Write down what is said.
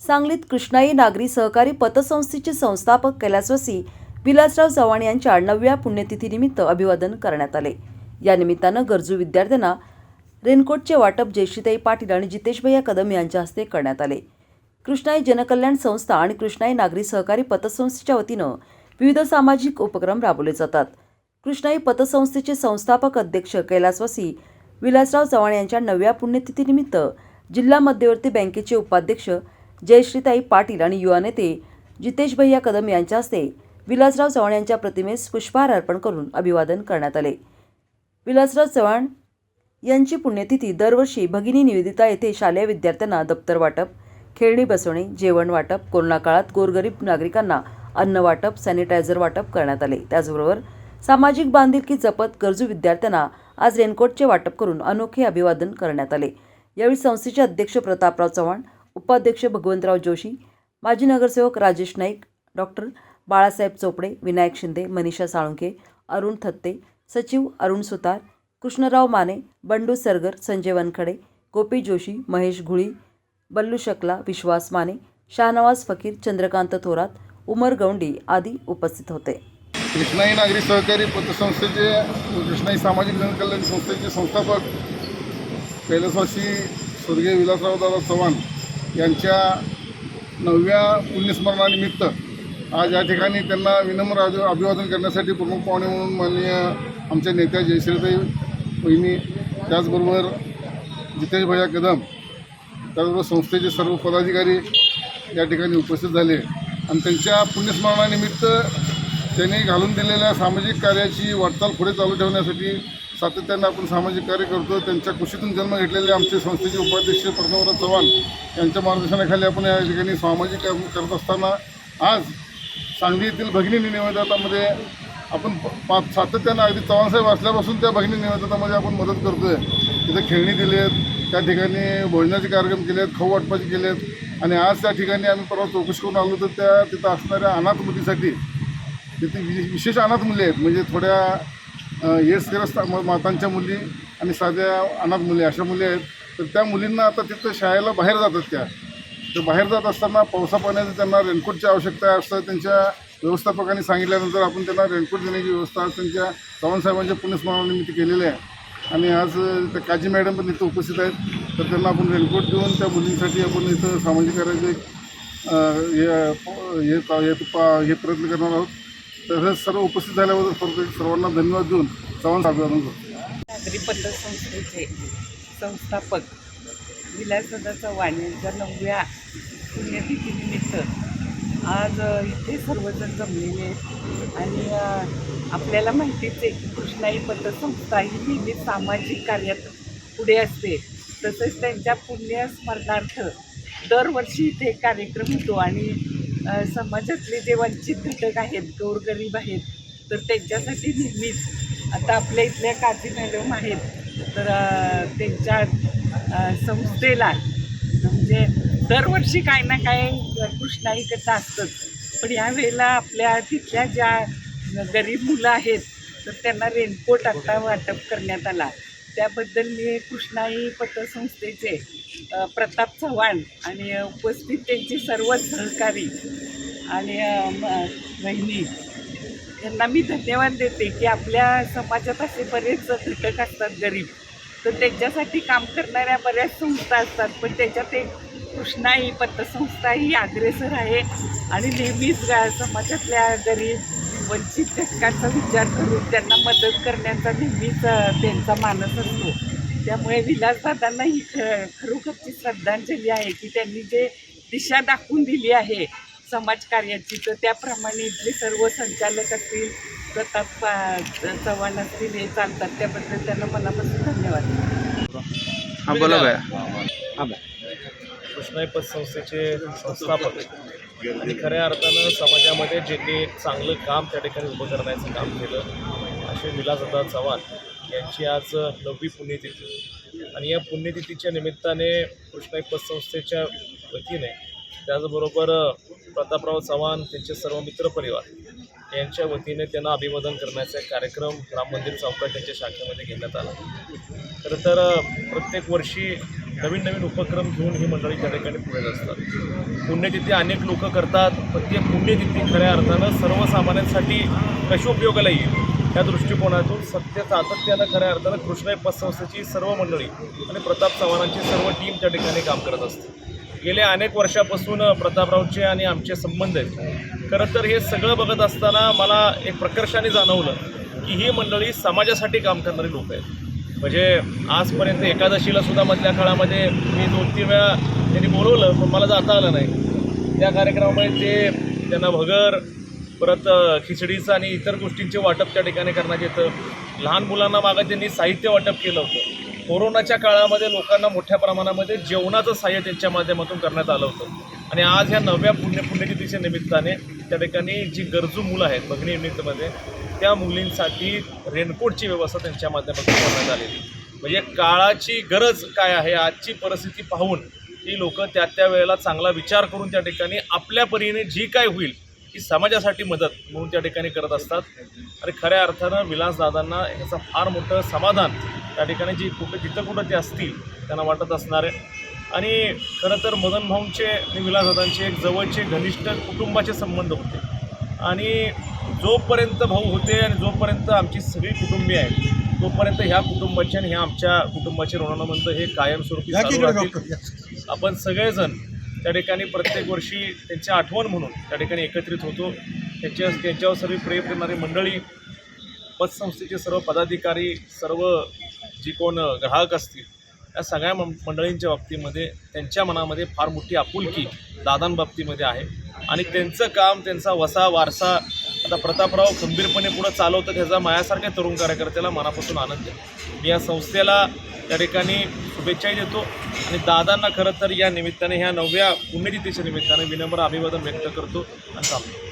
सांगलीत कृष्णाई नागरी सहकारी पतसंस्थेचे संस्थापक कैलासवासी विलासराव चव्हाण यांच्या नवव्या पुण्यतिथीनिमित्त अभिवादन करण्यात आले. या निमित्तानं गरजू विद्यार्थ्यांना रेनकोटचे वाटप जयश्रीताई पाटील आणि जितेश भैया कदम यांच्या हस्ते करण्यात आले. कृष्णाई जनकल्याण संस्था आणि कृष्णाई नागरी सहकारी पतसंस्थेच्या वतीनं विविध सामाजिक उपक्रम राबवले जातात. कृष्णाई पतसंस्थेचे संस्थापक अध्यक्ष कैलासवासी विलासराव चव्हाण यांच्या नवव्या पुण्यतिथीनिमित्त जिल्हा मध्यवर्ती बँकेचे उपाध्यक्ष जयश्रीताई पाटील आणि युवा नेते जितेश भैया कदम यांच्या हस्ते विलासराव चव्हाण यांच्या प्रतिमेस पुष्पहार अर्पण करून अभिवादन करण्यात आले. विलासराव चव्हाण यांची पुण्यतिथी दरवर्षी भगिनी निवेदिता येथे शालेय विद्यार्थ्यांना दप्तर वाटप खेळणी बसवणे जेवण वाटप कोरोना काळात गोरगरीब नागरिकांना अन्न वाटप सॅनिटायझर वाटप करण्यात आले. त्याचबरोबर सामाजिक बांधिलकी जपत गरजू विद्यार्थ्यांना आज रेनकोटचे वाटप करून अनोखे अभिवादन करण्यात आले. यावेळी संस्थेचे अध्यक्ष प्रतापराव चव्हाण उपाध्यक्ष भगवंतराव जोशी माजी नगरसेवक राजेश नाईक डॉक्टर बाळासाहेब चोपडे विनायक शिंदे मनीषा साळुंखे अरुण थत्ते सचिव अरुण सुतार कृष्णराव माने बंडू सरगर संजय वनखडे गोपी जोशी महेश घुळी बल्लू शकला विश्वास माने शाहनवाज फकीर चंद्रकांत थोरात उमर गौंडी आदी उपस्थित होते. कृष्णाई नागरी सहकारी पतसंस्थेचे कृष्णाई सामाजिक जनकल्याण संस्थेचे संस्थापक कैलासवासी स्वर्गीय विलासराव दादा चव्हाण यांच्या नवव्या पुण्यस्मरणानिमित्त आज या ठिकाणी त्यांना विनम्र अभि अभिवादन करण्यासाठी प्रमुख पाहुणे म्हणून माननीय आमच्या नेत्या जयश्रीताई बहिणी त्याचबरोबर जितेश भैया कदम त्याचबरोबर संस्थेचे सर्व पदाधिकारी या ठिकाणी उपस्थित झाले. आणि त्यांच्या पुण्यस्मरणानिमित्त त्यांनी घालून दिलेल्या सामाजिक कार्याची वाटचाल पुढे चालू ठेवण्यासाठी सातत्यानं आपण सामाजिक कार्य करतो त्यांच्या कुशीतून जन्म घेतलेले आमचे संस्थेचे उपाध्यक्ष प्रथमराव चव्हाण यांच्या मार्गदर्शनाखाली आपण या ठिकाणी सामाजिक काम करत असताना आज सांगली येथील भगिनी निवेदनामध्ये आपण प- पा सातत्यानं अगदी चव्हाणसाहेब असल्यापासून त्या भगिनी निवेदनामध्ये आपण मदत करतो आहे तिथे खेळणी दिली आहेत त्या ठिकाणी भोजनाचे कार्यक्रम केले आहेत खाऊ वाटपाचे केले आहेत आणि आज त्या ठिकाणी आम्ही परवा चौकशी करून आलो तर त्या तिथं असणाऱ्या अनाथ मुलीसाठी तिथे विशेष अनाथ मुली आहेत. म्हणजे थोड्या येसग्रस्त म- मातांच्या मुली आणि साध्या अनाथ मुली अशा मुली आहेत तर त्या मुलींना आता तिथं शाळेला बाहेर जातात त्या तर बाहेर जात असताना पावसा पाण्याचं त्यांना रेनकोटची आवश्यकता असतं असं त्यांच्या व्यवस्थापकांनी सांगितल्यानंतर आपण त्यांना रेनकोट देण्याची व्यवस्था आज त्यांच्या चव्हाणसाहेबांच्या पुण्यस्मरणानिमित्त केलेली आहे आणि आज त्या काजी मॅडम पण इथं उपस्थित आहेत तर त्यांना आपण रेनकोट देऊन त्या मुलींसाठी आपण इथं सामाजिक कार्याचे हे पा- हे प्रयत्न करणार आहोत तर सर्व उपस्थित झाल्याबद्दल परत सर्वांना धन्यवाद देऊन चव्हाण अभिवादन करतो. नागरी पतसंस्थेचे संस्थापक विलासदादा चव्हाण यांच्या नवव्या पुण्यतिथीनिमित्त आज इथे सर्वजण जमलेले आहेत. आणि आपल्याला माहितीच आहे की कृष्णाई पतसंस्था ही नेहमी सामाजिक कार्यात पुढे असते. तसेच त्यांच्या पुण्यस्मरणार्थ दरवर्षी इथे कार्यक्रम होतो आणि समाजातले जे वंचित घटक आहेत गोरगरीब आहेत तर त्यांच्यासाठी नेहमीच आता आपल्या इथल्या काजी मॅडम आहेत तर त्यांच्या संस्थेला म्हणजे दरवर्षी काय ना काय कृष्णाई कथा असतंच. पण यावेळेला आपल्या तिथल्या ज्या गरीब मुलं आहेत तर त्यांना रेनकोट आता वाटप करण्यात आला. त्याबद्दल मी कृष्णाई पतसंस्थेचे प्रताप चव्हाण आणि उपस्थित त्यांचे सर्व सहकारी आणि म- बहिणी यांना मी धन्यवाद देते की आपल्या समाजात असे बरेच घटक असतात गरीब. तर त्यांच्यासाठी काम करणाऱ्या बऱ्याच संस्था असतात पण त्याच्यात एक कृष्णाई पतसंस्था ही अग्रेसर आहे आणि नेहमीच समाजातल्या गरीब वंचित घटकांचा विचार करून त्यांना मदत करण्याचा नेहमीच त्यांचा मानस असतो. त्यामुळे विलासदादांना ही ख खरोखरची श्रद्धांजली आहे की त्यांनी जे दिशा दाखवून दिली आहे समाजकार्याची तर त्याप्रमाणे इथले सर्व संचालक असतील प्रताप चव्हाण असतील हे चालतात. त्याबद्दल त्यांना मनापासून धन्यवाद. हा बोला बाया कृष्णाई पतसंस्थेचे संस्थापक. आणि खऱ्या अर्थानं समाजामध्ये ज्यांनी एक चांगलं काम त्या ठिकाणी उभं करण्याचं काम केलं असे विलासदा चव्हाण यांची आज नववी पुण्यतिथी. आणि या पुण्यतिथीच्या निमित्ताने कृष्णाई पतसंस्थेच्या वतीने त्याचबरोबर प्रतापराव चव्हाण त्यांचे सर्व मित्रपरिवार यांच्या वतीने त्यांना अभिवादन करण्याचा कार्यक्रम राम मंदिर चौकात त्यांच्या शाखेमध्ये घेण्यात आला. खरं तर प्रत्येक वर्षी नवीन नवीन उपक्रम घेऊन ही मंडळी त्या ठिकाणी पुढे असतात पुण्यतिथी अनेक लोक करतात पण ते पुण्यतिथी खऱ्या अर्थानं सर्वसामान्यांसाठी कशी उपयोगाला येईल त्या दृष्टिकोनातून सत्य सातत्यानं खऱ्या अर्थानं कृष्णाई पतसंस्थेची सर्व मंडळी आणि प्रताप चव्हाणांची सर्व टीम त्या ठिकाणी काम करत असते गेल्या अनेक वर्षापासून प्रतापरावचे आणि आमचे संबंध आहेत. खरं तर हे सगळं बघत असताना मला एक प्रकर्षाने जाणवलं की ही मंडळी समाजासाठी काम करणारी लोक आहेत. म्हणजे आजपर्यंत एकादशीला सुद्धा मधल्या काळामध्ये मी दोन तीन वेळा त्यांनी बोलवलं पण मला जाता आलं नाही. त्या कार्यक्रमामुळे ते त्यांना भगर परत खिचडीचं आणि इतर गोष्टींचे वाटप त्या ठिकाणी करण्यात येतं. लहान मुलांना मागं त्यांनी साहित्य वाटप केलं होतं. कोरोनाच्या काळामध्ये लोकांना मोठ्या प्रमाणामध्ये जेवणाचं सहाय्य त्यांच्या माध्यमातून करण्यात आलं होतं. आणि आज ह्या नव्या पुण्य पुण्यतिथीच्या निमित्ताने त्या ठिकाणी जी गरजू मुलं आहेत बघणी युनिटमध्ये त्या मुलींसाठी रेनकोटची व्यवस्था त्यांच्या माध्यमातून करण्यात आलेली. म्हणजे काळाची गरज काय आहे आजची परिस्थिती पाहून ती लोकं त्या त्या वेळेला चांगला विचार करून त्या ठिकाणी आपल्या परीने जी काय होईल ही समाजासाठी मदत म्हणून त्या ठिकाणी करत असतात. आणि खऱ्या अर्थानं विलासदादांना ह्याचं फार मोठं समाधान त्या ठिकाणी जी कुठं जिथं कुठं ते असतील त्यांना वाटत असणार आहे. आणि खरं तर मदन भाऊंचे आणि विलासदादांचे एक जवळचे घनिष्ठ कुटुंबाचे संबंध होते. आणि जोपर्यंत भाऊ होते आणि जोपर्यंत आमची सगळी कुटुंबीय आहेत तोपर्यंत ह्या कुटुंबाचे आणि ह्या आमच्या कुटुंबाचे ऋणानुबंध हे कायमस्वरूपी आपण सगळेजण त्या ठिकाणी प्रत्येक वर्षी त्यांची आठवण म्हणून त्या ठिकाणी एकत्रित होतो. त्यांच्या त्यांच्यावर सर्व प्रेम करणारी मंडळी पतसंस्थेचे सर्व पदाधिकारी सर्व जी कोण ग्राहक असतील या सगळ्या मं- मंडळींच्या बाबतीमध्ये त्यांच्या मनामध्ये फार मोठी आपुलकी दादांबाबतीमध्ये आहे. आणि त्यांचं काम त्यांचा वसा वारसा आता प्रतापराव खंबीरपणे पुढं चालवतं त्याचा मायासारख्या तरुण कार्यकर्त्याला मनापासून आनंद आहे. मी या संस्थेला त्या ठिकाणी शुभेच्छाही देतो. आणि दादांना खरं तर या निमित्ताने ह्या नवव्या पुण्यतिथीच्या निमित्ताने विनम्र अभिवादन व्यक्त करतो आणि थांबतो